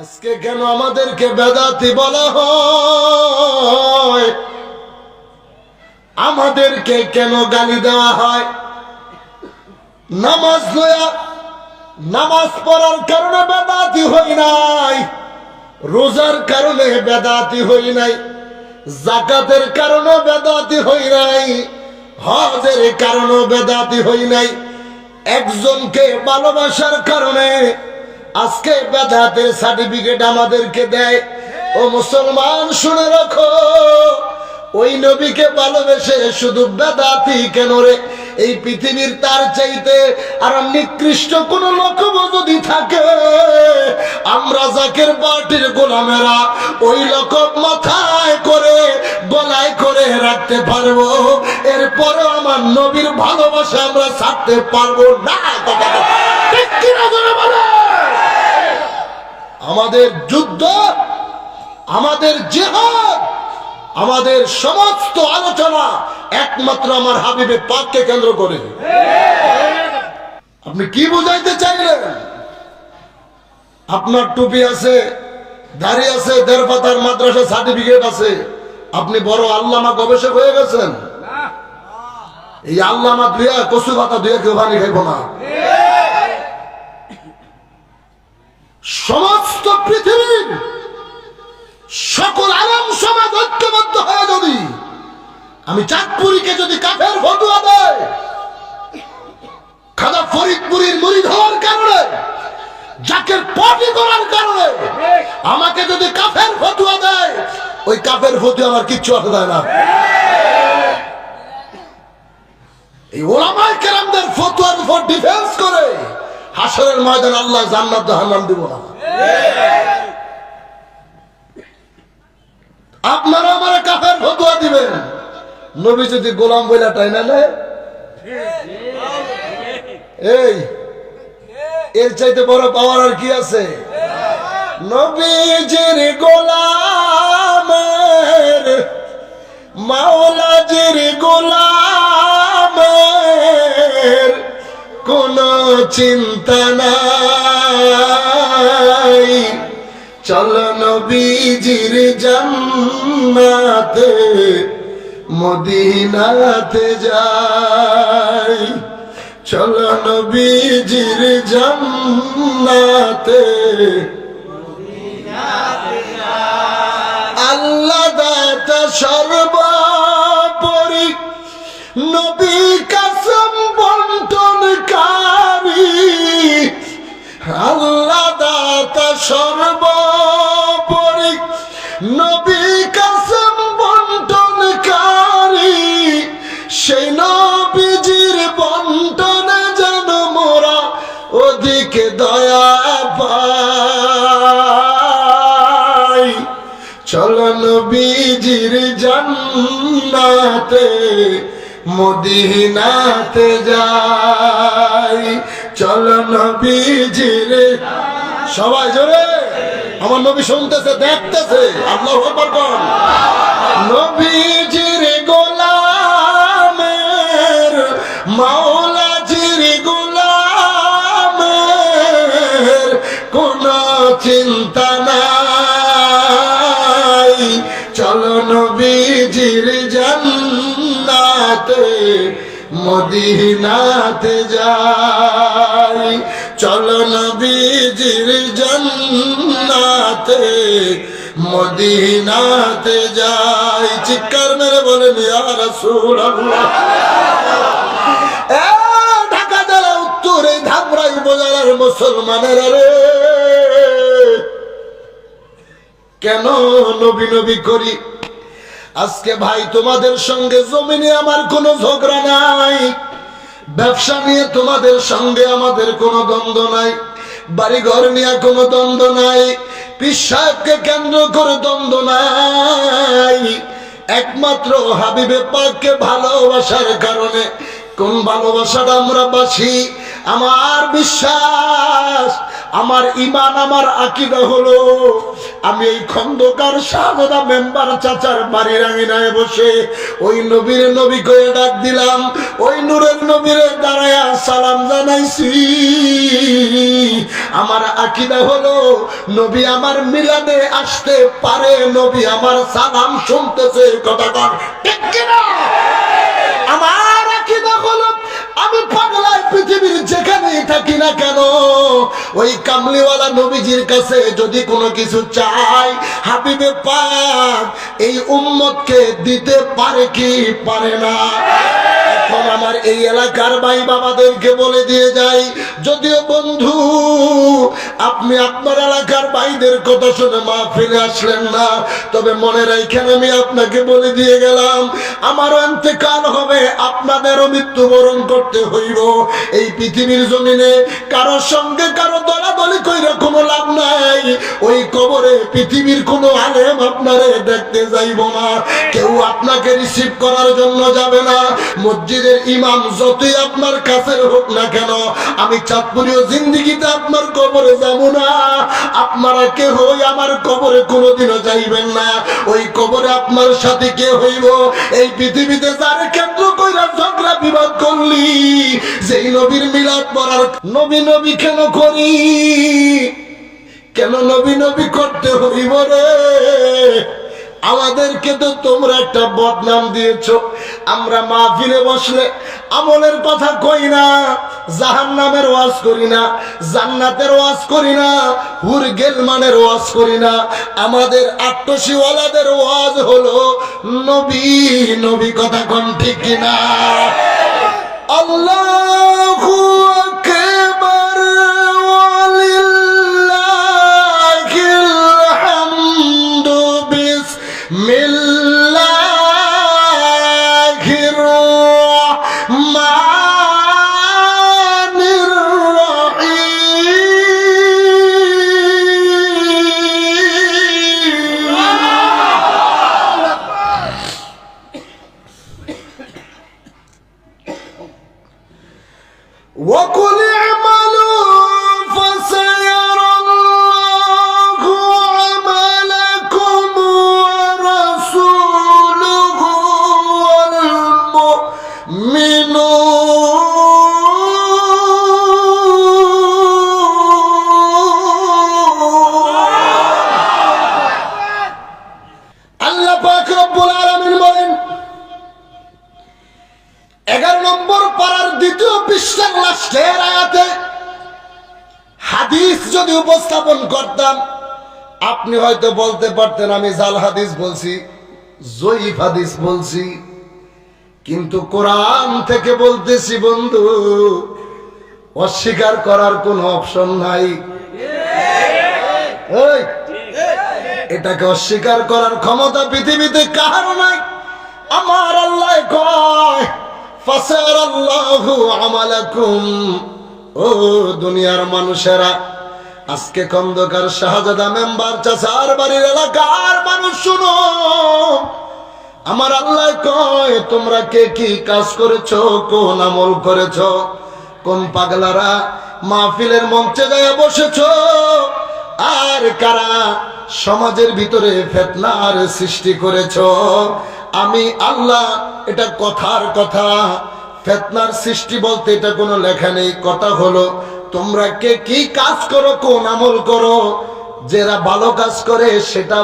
আজকে কেন আমাদেরকে বেদাতি বলা হয়? আমাদেরকে কেন গালি দেওয়া হয়? নামাজ লয়া নামাজ পড়ার কারণে বেদাতি হই নাই, রোজার কারণে বেদাতি হই নাই জাকাতের কারণে বেদাতি হই নাই, হজের কারণে বেদাতি হই নাই। একজনকে ভালোবাসার কারণে আজকে বেদাতের সার্টিফিকেট আমাদেরকে দেয়। ও মুসলমান, শুনে রাখো, ওই নবীকে ভালোবেসে শুধু বেদাতি কেন রে? এই পৃথিবীর তার চাইতে আর নিকৃষ্ট কোন লক্ষ্য যদি থাকে, আমরা জাকের পার্টির গোলামেরা ওই লকব মাথায় করে, গলায় করে রাখতে পারব। এরপরে আমার নবীর ভালোবাসা আমরা ছাড়তে পারব না? আমাদের যুদ্ধ, আমাদের জেহাদ, আমাদের সমস্ত আলোচনা একমাত্র আমার হাবিবে পাককে কেন্দ্র করে। আপনি কি বুঝাইতে চাইলেন? আপনার টুপি আছে, দাড়ি আছে দেড় পাতার মাদ্রাসা সার্টিফিকেট আছে। আপনি বড় আল্লামা গবেষক হয়ে গেছেন। এই আল্লামা দুয়া কচু পাতা দুয়া কেউ পানি খাইব না। সমস্ত পৃথিবীর সকল আরাম সমাজ ঐক্যবদ্ধ হয়ে যদি আমি চাঁদপুরীকে যদি কাফের ফটুয়া দেয়, খাদা ফরিদপুরীর মুড়ি হওয়ার কারণে, জাকের পটি করার কারণে আমাকে যদি কাফের ফটুয়া দেয়, ওই কাফের ফটুয়া আমার কিচ্ছু আসে দেয় না। এই ওলামায় কেরামদের ফতুয়ার উপর ডিফেন্স করে হাসরের ময়দান আল্লাহ জান্নাত জাহান্নাম দিব না। আপনারা আমার কাফের ফতুয়া দিবেন। নবী যদি গোলাম বইলা টাইনা নেয়? এই, এর চাইতে বড় পাওয়ার আর কি আছে? নবীজির গোলামের, মাওলাজির গোলামের কোন চিন্তা নাই। চল নবীজির জান্নাতে, মদিনাতে যাই। চল নবীজির জান্নাতে, আল্লাহ দাতা সর্বোপরি নবী সর্বোপরি নবী কাসম বন্টনকারী, সেই নবীজির বন্টনে যেন মোরা ওদিকে দয়া পাই। চলন বীজির জান্নাতে, মদিনাতে যাই। চলন বীজির সবাই জোরে। আমার নবী শুনতেছে, দেখতেছে। আল্লাহ নবীজির গোলামের, মাওলাজির গোলামের কোন চিন্তা নাই। চলো নবীজির জান্নাতে, মদিনাতে যাই। চলো নবীজির জান্নাতে, মদিনাতে যাই। চিৎকার মেরে বলেন, ইয়া রাসূলুল্লাহ। এ, ঢাকা জেলা উত্তর ধামরাই উপজেলার মুসলমানের রে। কেন নবী নবী করি? আজকে ভাই তোমাদের সঙ্গে জমিনে আমার কোনো ঝগড়া নাই। ব্যবসা নিয়ে তোমাদের সঙ্গে আমাদের কোনো দ্বন্দ্ব নাই। বাড়ি ঘর নিয়ে কোনো দ্বন্দ্ব নাই। পীর সাহেবকে কেন্দ্র করে দ্বন্দ্ব নাই। একমাত্র হাবিবে পাককে ভালোবাসার কারণে কোন ভালোবাসাটা আমরা বাসি? আমার বিশ্বাস আমার ইমান আমার আকিদা হলো, আমি এই খন্দকার শাহজাদা মেম্বার চাচার বাড়ির আঙিনায় বসে ওই নবীর নবী করে ডাক দিলাম, ওই নূরের নবীর দাঁড়ায়া সালাম জানাইছি। আমার আকিদা হলো, নবী আমার মিলাদে আসতে পারে, নবী আমার সালাম শুনতেছে, কথা কিনা আমার আকিদা হলো, আমি পাগলায় পৃথিবীর যেখানেই থাকি না কেন? ওই কামলিওয়ালা নবীজির কাছে যদি কোনো কিছু চাই, হাবিবে পাক এই উম্মতকে দিতে পারে কি পারে না? এখন আমার এই এলাকার ভাই বাবাদেরকে বলে দিয়ে যাই, যদিও বন্ধু, আপনি আপনার এলাকার ভাইদের কথা শুনে মা ফিরে আসলেন না, তবে মনে রাখেন আমি আপনাকে বলে দিয়ে গেলাম, আমারও এতেকাল হবে, আপনাদেরও মৃত্যুবরণ করতে হইব। এই পৃথিবীর জমিনে কারও সঙ্গে কারও দলাদলি কইরা কোনো লাভ নাই, ওই কবরে পৃথিবীর কোনো আলেম আপনারে দেখতে যাইব না, কেউ আপনাকে রিসিভ করার জন্য যাবে না মসজিদের ইমাম যতই আপনার কাছের হোক না কেন, আমি চাঁদপুরীয় জিন্দিগিতে আপনার কবরে যাব না। আপনারা কে হই আমার কবরে কোনোদিনও যাইবেন না। ওই কবরে আপনার সাথে কে হইব? এই পৃথিবীতে যার কেন্দ্র কইরা ঝগড়া বিবাদ করলি, যেই নবীর মিলাদ পড়ার নবী নবী কেন করি? কেন নবী নবী করতে হইব রে? আমাদেরকে তো তোমরা একটা বদনাম দিয়েছ। আমরা মাহফিলে বসলে আমলের কথা কই না জাহান নামের ওয়াজ করি না, জান্নাতের ওয়াজ করি না, হুর গেলমানের ওয়াজ করি না। আমাদের আত্মসীওয়ালাদের ওয়াজ হলো, নবী নবী কথা কোন ঠিক কিনা? আল্লাহু উপস্থাপন করতাম। আপনি হয়তো বলতে পারতেন, আমি জাল হাদিস বলছি, জয়ীফ হাদিস বলছি। কিন্তু কোরআন থেকে বলতেছি, বন্ধু, অস্বীকার করার কোনো অপশন নাই। এটাকে অস্বীকার করার ক্ষমতা পৃথিবীতে কারও নাই। আমার আল্লাহ কয় ফাসার আমালাকুম। ও দুনিয়ার মানুষেরা আজকে খন্দকার শাহজাদা মেম্বার চাচার বাড়ির এলাকার মানুষ, শুনো। আমার আল্লাহ কয়, তোমরা কে কি কাজ করেছ? কোন আমল করেছ? কোন পাগলারা মাহফিলের মঞ্চে যায় বসেছ? আর কারা সমাজের ভিতরে ফেতনার সৃষ্টি করেছ? আমি আল্লাহ, এটা কথার কথা। ফেতনার সৃষ্টি বলতে এটা কোনো লেখা নেই। কথা হলো তোমরা কে কি কাজ করো, কোন আমল করো? যারা ভালো কাজ করে, সেটা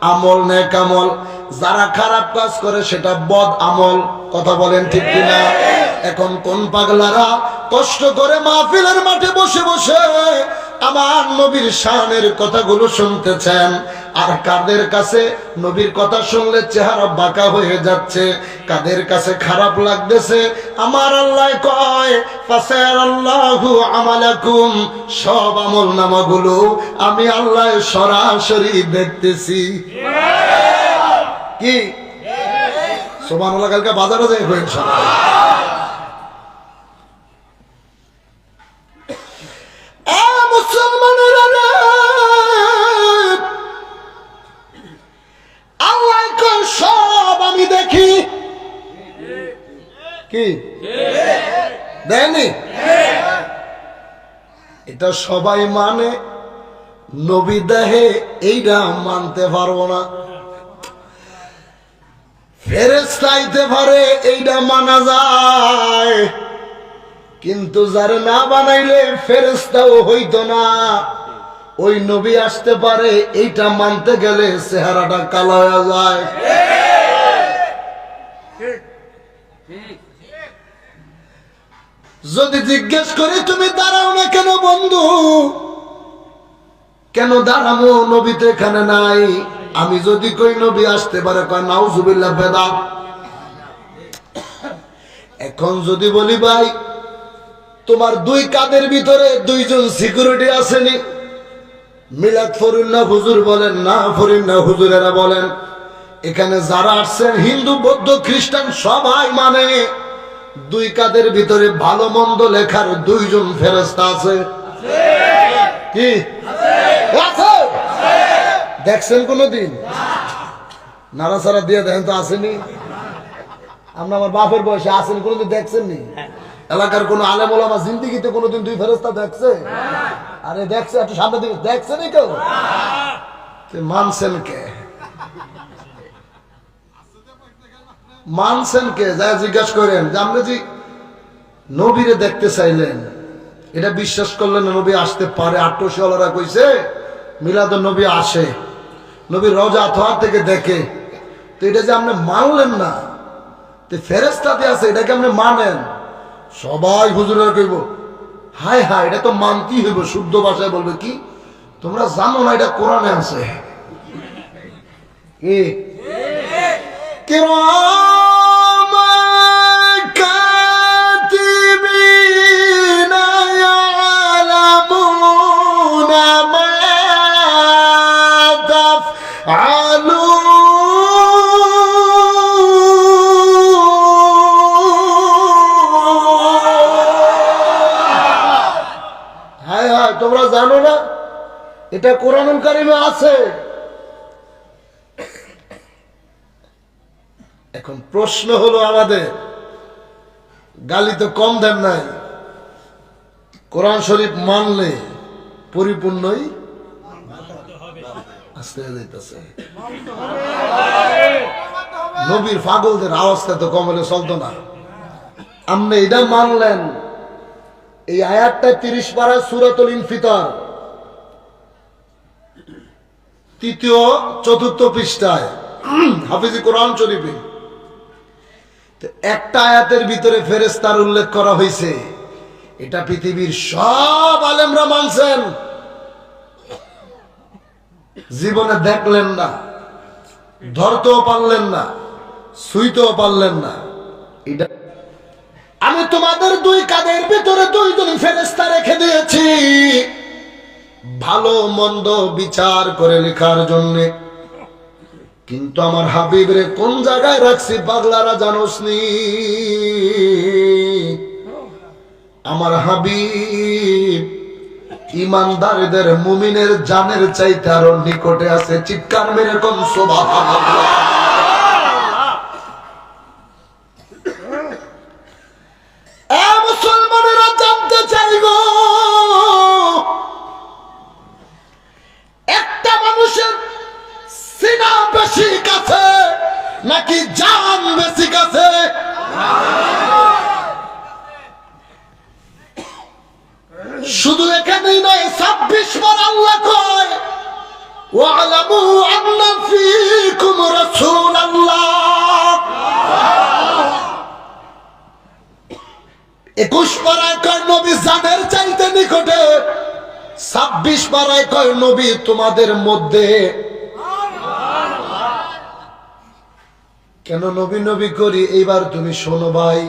আমল, নেক আমল। যারা খারাপ কাজ করে, সেটা বদ আমল। কথা বলেন ঠিক কিনা? এখন কোন পাগলারা কষ্ট করে মাহফিলের মাঠে বসে বসে আমার নবীর শানের কথাগুলো শুনতেছেন? আর কাদের কাছে? নবীর কথা শুনলে চেহারা বাঁকা হয়ে যাচ্ছে। কাদের কাছে খারাপ লাগতেছে? আমার আল্লাহ কয় ফাসার আল্লাহু আমালাকুম। সব আমল নামাগুলো আমি আল্লাহ সরাসরি দেখতেছি। কি? সোমানুল্লাহ কালকে বাজারে যাই হয়ে মুসলমানেরা কি? দেয়নি? এটা সবাই মানে। নবী দেহে এইটা মানতে পারব না। ফেরেস্তাইতে পারে এইটা মানা যায়। কিন্তু যারা না বানাইলে ফেরেস্তাও হইতো না। ওই নবী আসতে পারে, এইটা মানতে গেলে চেহারাটা কালো হয়ে যায়। যদি জিজ্ঞেস করি, তুমি দাঁড়াও না কেন বন্ধু? কেন দাঁড়াবো নবী তো এখানে নাই। আমি যদি কই, নবী আসতে পারে। কয়, নাউজুবিল্লাহ বেদা এখন যদি বলি, ভাই, তোমার দুই কাদের ভিতরে দুইজন সিকিউরিটি আসেনি? মিলাদ ফরিন্না হুজুর বলেন। না ফরিন্না হুজুরেরা বলেন। এখানে যারা আসছেন, হিন্দু, বৌদ্ধ, খ্রিস্টান, সবাই মানে। দুই কাদের ভিতরে ভালো মন্দ লেখার দুইজন ফেরস্তা আছে। কি? দেখছেন কোনদিন? নাড়াচাড়া দিয়ে দেখেন তো আসেনি। আমরা আমার বাপের বয়সে আসেন, কোনোদিন দেখছেন নি এলাকার কোন আলেম ওলামা জিন্দিগিতে কোনোদিন দুই ফেরস্তা দেখছে? আরে দেখছে, একটু সামনে দিকে দেখছে নি কেউ মানছেন কে? মানছেন কে? যা জিজ্ঞাসা করেন। যে আমরা যে নবীরে দেখতে চাইলেন এটা বিশ্বাস করলেন নবী আসতে পারে? আটশোলারা কইছে মিলাদ নবী আসে। নবী রজা আতহার থেকে দেখে। তো এটা যে আপনি মানলেন না তো ফেরেস্তাতে আছে এটাকে আপনি মানেন। সবাই হুজুরের কইব হাই হাই এটা তো মানতেই হইব শুদ্ধ ভাষায় বলবে কি? তোমরা জানো না এটা কোরআনে আছে। কি কেন এটা কোরআনুল কারিমে আছে। এখন প্রশ্ন হলো আমাদের, গালি তো কম দেন নাই। কোরআন শরীফ মানলে পরিপূর্ণই নবীর পাগলদের আওয়াজটা তো কম হলে চলতো না। আপনি এটা মানলেন। এই আয়াতটা তিরিশ পারা সুরাতুল ইনফিতর। তৃতীয়, চতুর্থ পৃষ্ঠায়। হাফিজি কোরআন শরীফে। একটা আয়াতের ভিতরে ফেরেস্তার উল্লেখ করা হয়েছে এটা পৃথিবীর সব আলেমরা মানছেন। জীবনে দেখলেন না, ধরতেও পারলেন না সুইতেও পারলেন না। এটা আমি তোমাদের দুই কাদের ভিতরে দুইজন ফেরেস্তা রেখে দিয়েছি। ভালো মন্দ বিচার করে লেখার জন্যে। কিন্তু আমার হাবিব রে কোন জায়গায় রাখছি পাগলারা জানোস নি আমার হাবিব ইমানদারদের মুমিনের জানের চাইতে আরও নিকটে আছে। চিৎকার মেরে কোন শোভা বেশি কাছে নাকি জান বেশি কাছে শুধু এখানেই নয়, ছাব্বিশ বার আল্লাহ কয়, ওয়ালামু আন্না ফীকুম রাসূলুল্লাহ। একুশ পাড়ায় কয়, নবী জানের চাইতে নিকটে। ছাব্বিশ পাড়ায় কয়, নবী তোমাদের মধ্যে কেন নবী নবী করি, এইবার তুমি শোনো ভাই,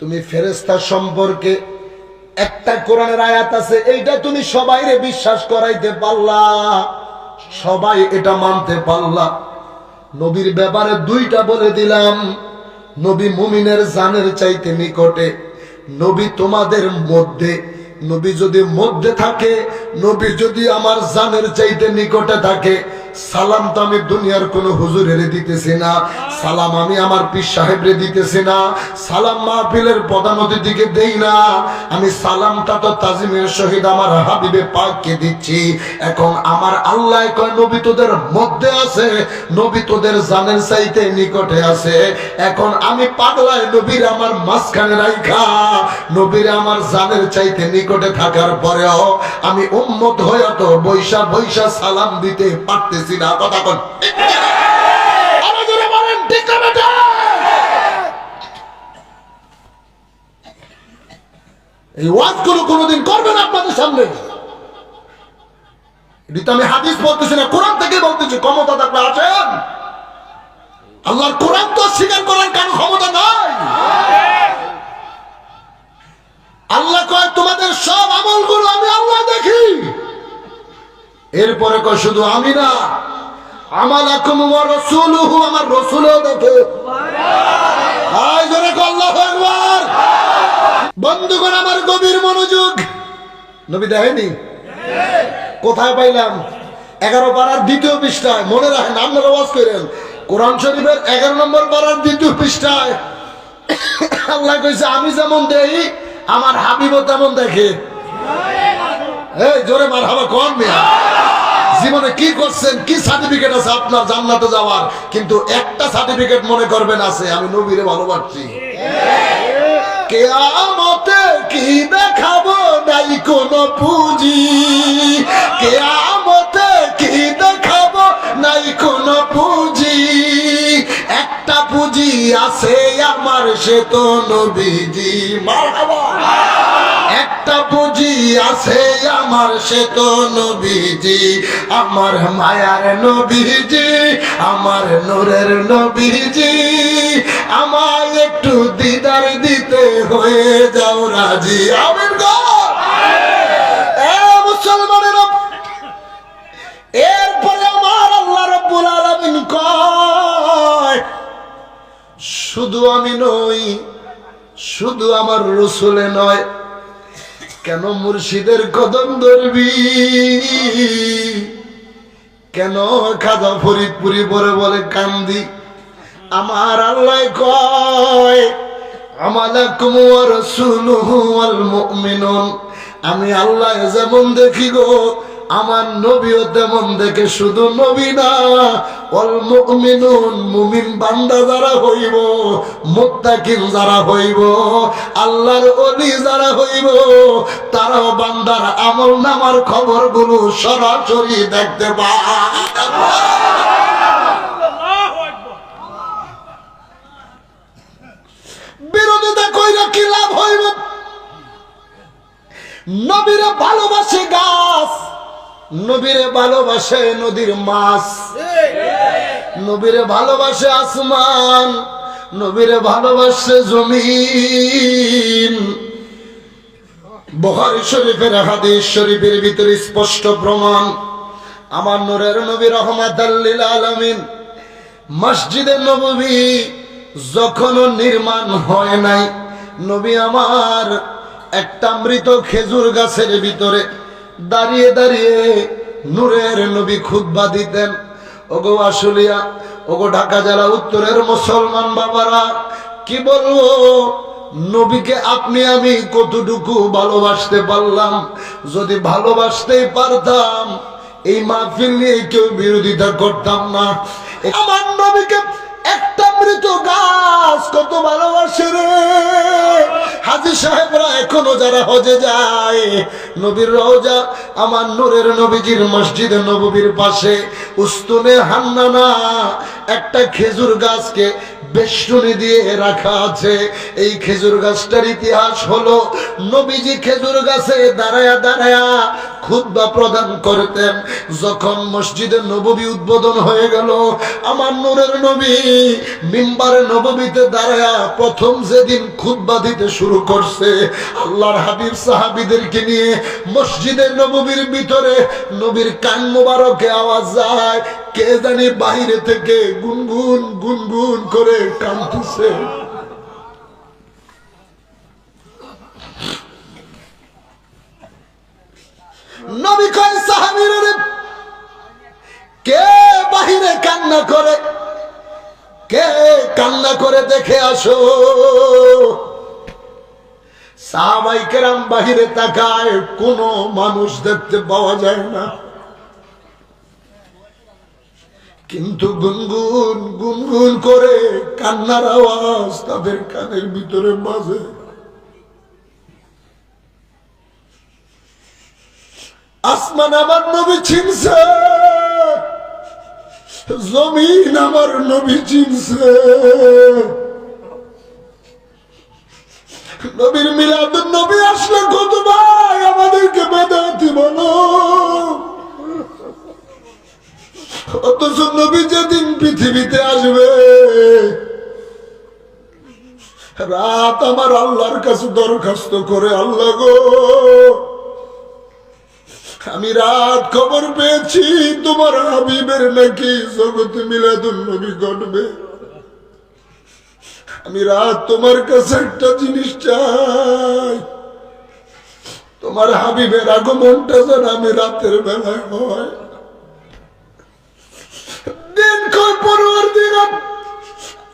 তুমি ফেরেস্তা সম্পর্কে একটা কোরআনের আয়াত আছে, এইটা তুমি সবাইরে বিশ্বাস করাইতে পারলা, সবাই এটা মানতে পারলা। নবীর ব্যাপারে দুইটা বলে দিলাম, নবী মুমিনের জানের চাইতে নিকটে, নবী তোমাদের মধ্যে, নবী যদি মধ্যে থাকে, নবী যদি আমার জানের চাইতে নিকটে থাকে সালাম তো আমি দুনিয়ার কোন হুজুরের দিতেছি না। সালাম আমি আমার পীর সাহেবরে দিতেছি না। সালাম মাহফিলের প্রধান অতিথিকে দেই না। আমি সালামটা তো তাজিমের সহিত আমার হাবিবে পাককে দিচ্ছি। এখন আমার আল্লাহ কয়, নবী তোদের মধ্যে আছে, নবী তোদের জানের চাইতে নিকটে আছে। এখন আমি পাগলায় নবীর আমার মাঝখানে রাইখা, নবীর আমার জানের চাইতে নিকটে থাকার পরেও আমি উম্মত হয়ে তো বৈশা বৈশা সালাম দিতে পারতেছি না, কথা কন। কোনোদিন করবেন আপনাদের সামনে। এটি তো আমি হাদিস বলতেছি না, কোরআন থেকে বলতেছি, ক্ষমতা থাকলে আছেন। আল্লাহর কোরআন তো স্বীকার করার কারণ ক্ষমতা নাই। আল্লাহ কয়, তোমাদের সব আমল আমলগুলো আমি আল্লাহ দেখি। এরপরে শুধু আমি না, আমার রসুলহু, আমার রসুলও দেখে। বন্ধুগণ, আমার গভীর মনোযোগ। নবী দেখেনি কোথায় পাইলাম? এগারো পাড়ার দ্বিতীয় পৃষ্ঠায়, মনে রাখেন, আপনারা ওয়াজ করেন। কোরআন শরীফের এগারো নম্বর পাড়ার দ্বিতীয় পৃষ্ঠায়, আল্লাহ কইছে, আমি যেমন দেই, আমার হাবিবও তেমন দেখে। এই, জোরে মার হাবা কন মিয়া। জীবনে কি করছেন, কি সার্টিফিকেট আছে আপনার জান্নাতে যাওয়ার? কিন্তু একটা সার্টিফিকেট মনে করবেন আছে, আমি নবীরে ভালোবাসছি। কেয়ামতে কি দেখাবো নাই কোন পুঁজি? কেয়ামতে কি দেখাবো নাই কোন পুঁজি? একটা পুঁজি আছে আমার সে তো নবীজি। একটা পুঁজি আছে আমার সে তো নবীজি। আমার মায়ার নবীজি, আমার নূরের নবীজি। আমায় একটু দিদার দিতে হয়ে যাও রাজি। আমিন। শুধু আমি নই, শুধু আমার রসুলে নয়, কেন মুর্শিদের কদম ধরবি? কেন খাদা ফরিদপুরি পরে বলে কান্দি? আমার আল্লাহ কয়, আমালাকুম মুমিনুন। আমি আল্লাহ যেমন দেখি গো আমার নবীও তেমন দেখে শুধু নবী না অল মুমিন বান্দা যারা হইব যারা হইব, আল্লাহর যারা হইব, তারাও বান্দার আমল নামার সরাসরি দেখতে পায়। বিরোধিতা কইরা কি লাভ হইব? নবীরে ভালোবাসে গাছ। নবীরে ভালোবাসে নদীর মাছ। নবীরে ভালোবাসে আসমান। নবীরে ভালোবাসে জমিন। বহারি শরীফের হাদিস শরীফের ভিতরে স্পষ্ট প্রমাণ। আমার নূরের নবী রহমাত আলমিন মসজিদে নবী যখনও নির্মাণ হয় নাই, নবী আমার একটা মৃত খেজুর গাছের ভিতরে দাঁড়িয়ে দাঁড়িয়ে নূরের নবী খুতবা দিতেন। ওগো আশুলিয়া, ওগো ঢাকা জেলা উত্তরের মুসলমান বাবারা, কি বলব? নবীকে আপনি আমি কতটুকু ভালোবাসতে পারলাম? যদি ভালোবাসতেই পারতাম, এই মাহফিল নিয়ে কেউ বিরোধিতা করতাম না। আমার নবীকে একটা মৃত গাছ, কত ভালোবাসে রে। হাজি সাহেবরা এখনও যারা হজে যায়, নবীর রওজা আমার নূরের নবীজির মসজিদে নববীর পাশে, উস্তুনে হান্নানা, একটা খেজুর গাছকে বেষ্টনী দিয়ে রাখা আছে। এই খেজুর গাছটার ইতিহাস হলো, নবীজি খেজুর গাছে দাঁড়ায়া দাঁড়ায়া খুদ্া প্রদান করতেন। যখন মসজিদে নববী উদ্বোধন হয়ে গেল, আমার নূরের নবী মিম্বারে নববীতে দাঁড়ায়া প্রথম যেদিন খুদ্া দিতে শুরু করছে, আল্লাহর হাবিব সাহাবিদেরকে নিয়ে মসজিদে নববীর ভিতরে নবীর কান মোবারকে আওয়াজ যায়। কে জানি বাইরে থেকে গুনগুন গুনগুন করে কাঁদতেছে। নবী কয় কে কান্না করে? কে কান্না করে দেখে আসো? বাহিরে তাকায়, কোনো মানুষ দেখতে পাওয়া যায় না। কিন্তু গুনগুন গুনগুন করে কান্নার আওয়াজ তাদের কানের ভিতরে বাজে আসমান আমার নবী চিনছে, জমিন আমার নবী চিনছে। নবীর মিলাদ নবী আসলে কত ভাই আমাদেরকে বেদাতি বলো। অথচ নবী যেদিন পৃথিবীতে আসবে, রাত আমার আল্লাহর কাছে দরখাস্ত করে, আল্লাহ গো আমি রাত খবর পেয়েছি, তোমার হাবিবের নাকি জগতে মিলাদুল নবী ঘটবে। আমি রাত তোমার কাছে একটা জিনিস চাই। তোমার হাবিবের আগমনটা যেন আমি রাতের বেলায় হয়। দিন দিন,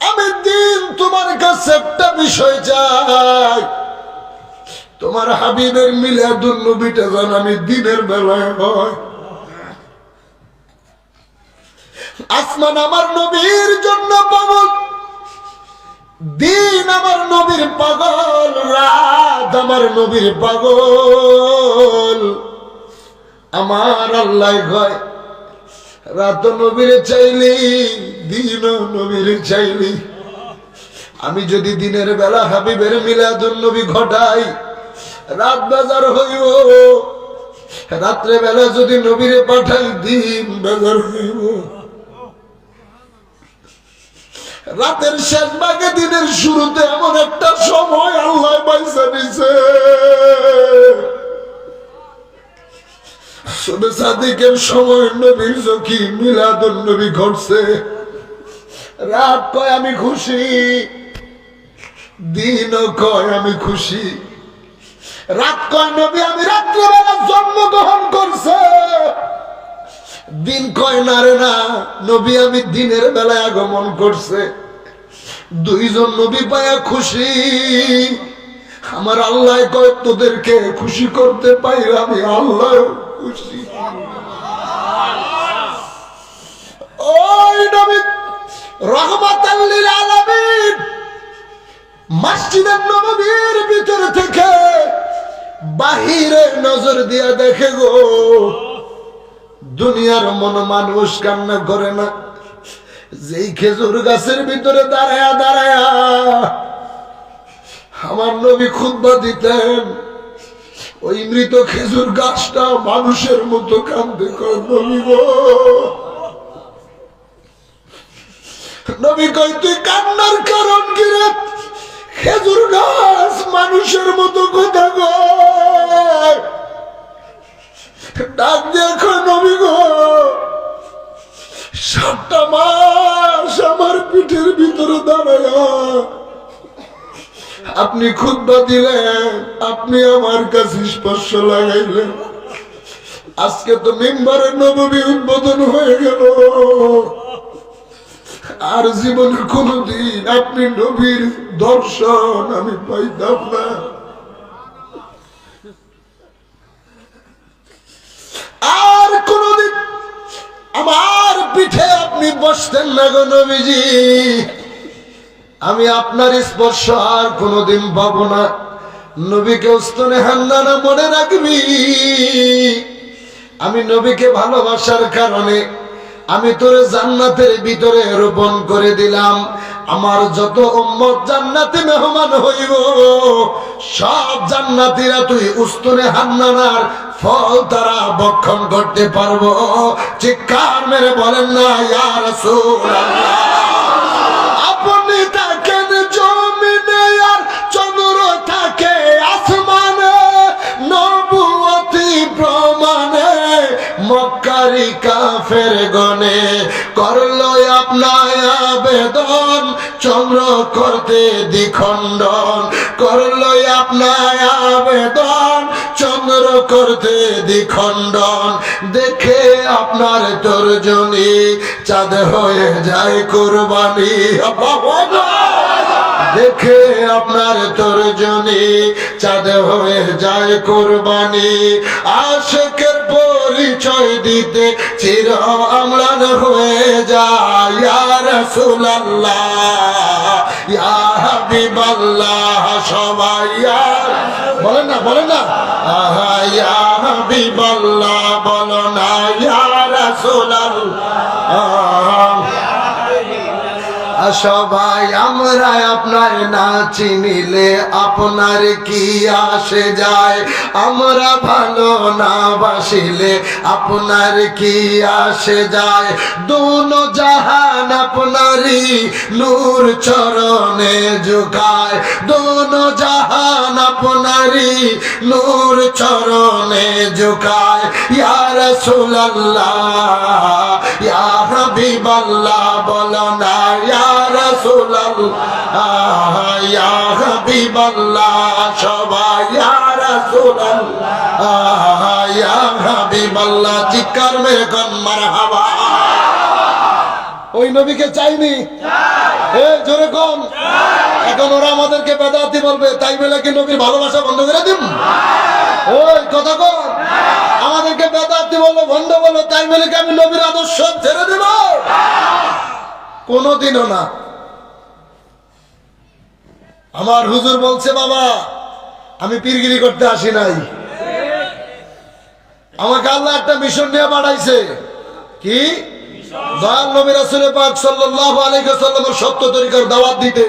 আমি দিন তোমার কাছে একটা বিষয় চাই। তোমার হাবিবের মিলাদুল নবীটা যেন আমি দিনের বেলায় হয়। আসমান আমার নবীর জন্য পাগল, দিন আমার নবীর পাগল, রাত আমার নবীর পাগল। আমার আল্লাহ হয় রাত নবীর চাইলি, দিন নবীর চাইলি। আমি যদি দিনের বেলা হাবিবের মিলাদুল নবী ঘটাই রাত বাজার হইব। রাত্রে বেলা যদি নবীরে পাঠাই দিন বাজার হইব। রাতের শেষ ভাগে দিনের শুরুতে এমন একটা সময় আল্লাহ পয়সা দিছে। শুধু সাদিকের সময় নবীর চোখি মিলাদুল নবী ঘটছে। রাত কয় আমি খুশি দিন কয় আমি খুশি। রাত কয় নবী? আমি রাত্রিবেলা জন্মগ্রহণ করছে। দিন কয় না রে না? নবী, আমি দিনের বেলায় আগমন করছে। দুইজন নবী পায়া খুশি। আমার আল্লাহ কয়, তোদেরকে খুশি করতে পাই আমি আল্লাহ খুশি। ওই নবী রহমাতাল্লিল আলামিন, মসজিদের নববীর ভিতর থেকে বাহিরে নজর দিয়া দেখে গো। দুনিয়ার মন মানুষ কান্না করে না। যেই খেজুর গাছের ভিতরে দাঁড়ায়া দাঁড়ায়া আমার নবী খুদ্া দিতেন, ওই মৃত খেজুর গাছটা মানুষের মতো কান্দে নবী গো। নবী কই তুই কান্নার কারণ কি রে? খেজুর গাছ মানুষের মতো কথা ডাক কয়, নবী মাস আমার পিঠের ভিতরে দাঁড়ায়া। আপনি খুদ্া দিলেন, আপনি আমার কাছে স্পর্শ লাগাইলেন। আজকে তো মেম্বারের নবমী উদ্বোধন হয়ে গেল। আর জীবনে কোনদিন আপনি নবীর দর্শন আমি পাইতাম না। আর কোনদিন আমার পিঠে আপনি বসতেন না গো নবীজি। আমি আপনার স্পর্শ আর কোনদিন পাবো না। নবীকে উস্তনে হান্দানা মনে রাখবি। আমি নবীকে ভালোবাসার কারণে আমি তোর জান্নাতের ভিতরে রোপণ করে দিলাম। আমার যত উম্মত জান্নাতে মেহমান হইব, সব জান্নাতিরা তুই উস্তনে হান্নানার ফল তারা বক্ষণ করতে পারব। চিৎকার মেরে বলেন না, ইয়া রাসূলুল্লাহ। আপনি থাকেন জমিনে আর চন্দ্র থাকে আসমানে নবুয়তি প্রমাণে, মক্কারি কাফের গনে করল আপনার আবেদন। চন্দ্র করতে দ্বিখণ্ডন। করল আপনার আবেদন। চন্দ্র করতে দ্বিখণ্ডন। দেখে আপনার তর্জনী চাঁদ হয়ে যায় কোরবানি। দেখে আপনার তর্জনী চাঁদ হয়ে যায় কোরবানি। আশেকের পরিচয় দিতে চির আমলান হয়ে যায়। রাসূলুল্লাহ, ইয়া হাবিবাল্লাহ, সবাই বলেন না বলেন না। আহ, ইয়া হাবিবাল্লাহ, বলো না, ইয়া রাসূলুল্লাহ। সবাই, আমরা আপনার না চিনিলে আপনার কি আসে যায়? আমরা ভালো না বাসিলে আপনার কি আসে যায়? দোনো জাহান আপনারই নূর চরণে ঝুকায়। দোনো জাহান আপনারই নূর চরণে ঝুকায়। ইয়া রাসূলুল্লাহ, ইয়া হাবিবাল্লাহ, বলো না, ইয়া চিৎকার মেরে কোন, মারহাবা। ওই নবীকে চাইনি? জোরে কম এখন ওরা আমাদেরকে বেদাতি বলবে, তাই বলে কি নবীর ভালোবাসা বন্ধ করে দিম? ওই, কথা কম আমাদেরকে বেদাতি বলব বন্ধ বলব তাই বলে কি আমি নবীর আদর্শ ছেড়ে দেব? কোনোদিনও না। আমার হুজুর বলছে, বাবা, আমি পীরগিরি করতে আসি নাই। আমাকে আল্লাহ একটা মিশন নিয়ে বাড়াইছে কি? দয়াল নবী সত্য তরিকার দাওয়াত দিতে।